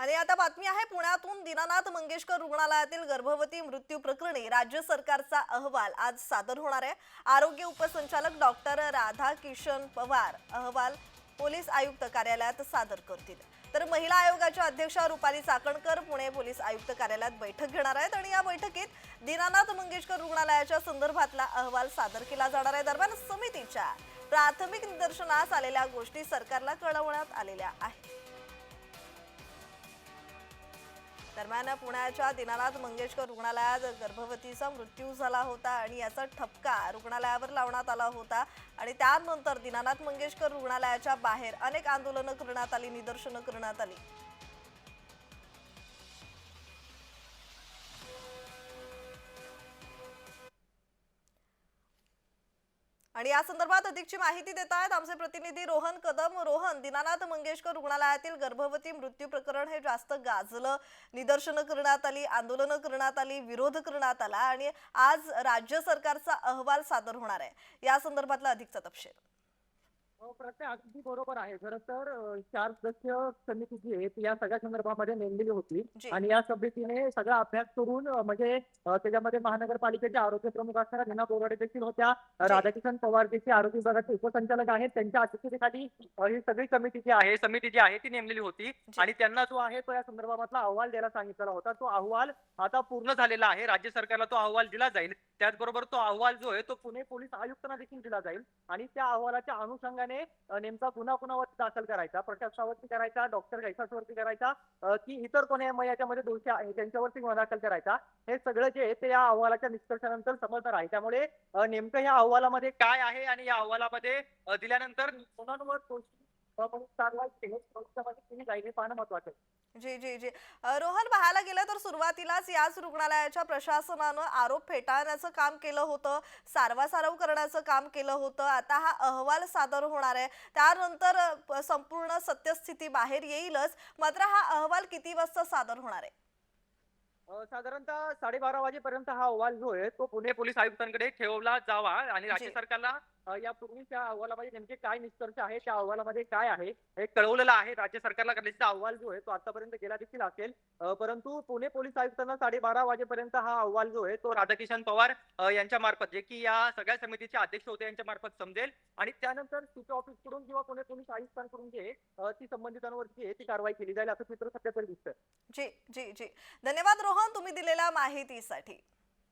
आणि आता बातमी आहे पुण्यातून दीनानाथ मंगेशकर रुग्णालयातील गर्भवती मृत्यू प्रकरणी राज्य सरकारचा अहवाल आज सादर होणार आहे. आरोग्य उपसंचालक डॉक्टर राधा किशन पवार अहवाल पोलीस आयुक्त कार्यालयात सादर करतील. तर महिला आयोगाच्या अध्यक्षा रुपाली चाकणकर पुणे पोलीस आयुक्त कार्यालयात बैठक घेणार आहेत आणि या बैठकीत दीनानाथ मंगेशकर रुग्णालयाच्या संदर्भातला अहवाल सादर केला जाणार आहे. दरम्यान समितीच्या प्राथमिक निदर्शनास आलेल्या गोष्टी सरकारला कळवण्यात आलेल्या आहेत. दरम्यान पुण्याच्या दिनानाथ मंगेशकर रुग्णालयात गर्भवतीचा मृत्यू झाला होता आणि याचा ठपका रुग्णालयावर लावण्यात आला होता आणि त्यानंतर दीनानाथ मंगेशकर रुग्णालयाच्या बाहेर अनेक आंदोलनं करण्यात आली निदर्शनं करण्यात आली. आणि या संदर्भात अधिकची माहिती देत आहेत आमचे प्रतिनिधी रोहन कदम. रोहन दिनानाथ मंगेशकर रुग्णालयातील गर्भवती मृत्यू प्रकरण हे जास्त गाजलं. निदर्शनं करण्यात आली आंदोलनं करण्यात आली विरोध करण्यात आला आणि आज राज्य सरकारचा अहवाल सादर होणार आहे. या संदर्भातला अधिकचा तपशील. प्रत्येक अगदी बरोबर आहे. खरं तर चार सदस्य समिती जी आहे या सगळ्या संदर्भामध्ये नेमलेली होती. आणि या समितीने सगळा अभ्यास करून म्हणजे त्याच्यामध्ये महानगरपालिकेचे आरोग्य प्रमुख असणाऱ्या नीना बोराडे देखील होत्या. राधाकिशन पवार जे की आरोग्य विभागाचे उपसंचालक आहेत. त्यांच्या अध्यक्षतेखाली ही सगळी समिती जी आहे समिती जी आहे ती नेमलेली होती. आणि त्यांना जो आहे तो या संदर्भातला अहवाल द्यायला सांगितलेला होता. तो अहवाल आता पूर्ण झालेला आहे. राज्य सरकारला तो अहवाल दिला जाईल. त्याचबरोबर तो अहवाल जो आहे तो पुणे पोलीस आयुक्तांना देखील दिला जाईल. आणि त्या अहवालाच्या अनुषंगाने नेमका गुन्हा कुणावरती दाखल करायचा प्रशासनावरती करायचा डॉक्टर वरती करायचा की इतर कोणी मग याच्यामध्ये दोषी आहे त्यांच्यावरती गुन्हा दाखल करायचा. हे सगळं जे आहे ते या अहवालाच्या निष्कर्षानंतर समजणार आहे. त्यामुळे नेमकं या अहवालामध्ये काय आहे आणि या अहवालामध्ये दिल्यानंतर कोणावर दोषी कारवाई केली केली जाईल हे पाहणं महत्वाचं आहे. जी जी जी. रोहन पाहायला गेलं तर सुरुवातीलाच याच रुग्णालयाच्या प्रशासनानं आरोप फेटाळण्याचं काम केलं होतं. सारवासारव करण्याचं काम केलं होतं. आता हा अहवाल सादर होणार आहे. त्यानंतर संपूर्ण सत्यस्थिती बाहेर येईलच. मात्र हा अहवाल किती वाजता सादर होणार आहे? साधारणतः साडेबारा वाजेपर्यंत हा अहवाल जो आहे तो पुणे पोलीस आयुक्तांकडे ठेवला जावा आणि राज्य. सरकारला यापूर्वी त्या अहवालामध्ये नेमके काय निष्कर्ष आहे त्या अहवालामध्ये काय आहे हे कळवलेलं आहे. राज्य सरकारला कदाचित अहवाल जो आहे तो आतापर्यंत गेला देखील असेल. परंतु पुणे पोलीस आयुक्तांना साडेबारा वाजेपर्यंत हा अहवाल जो आहे तो राधाकिशन पवार यांच्या मार्फत जे की या सगळ्या समितीचे अध्यक्ष होते यांच्या मार्फत समजेल. आणि त्यानंतर सिटी ऑफिसकडून किंवा पुणे पोलीस आयुक्तांकडून जे ती संबंधितांवर जी आहे ती कारवाई केली जाईल असं चित्र सध्या तरी दिसतं जी जी जी. धन्यवाद रोहन तुम्ही दिलेल्या माहितीसाठी.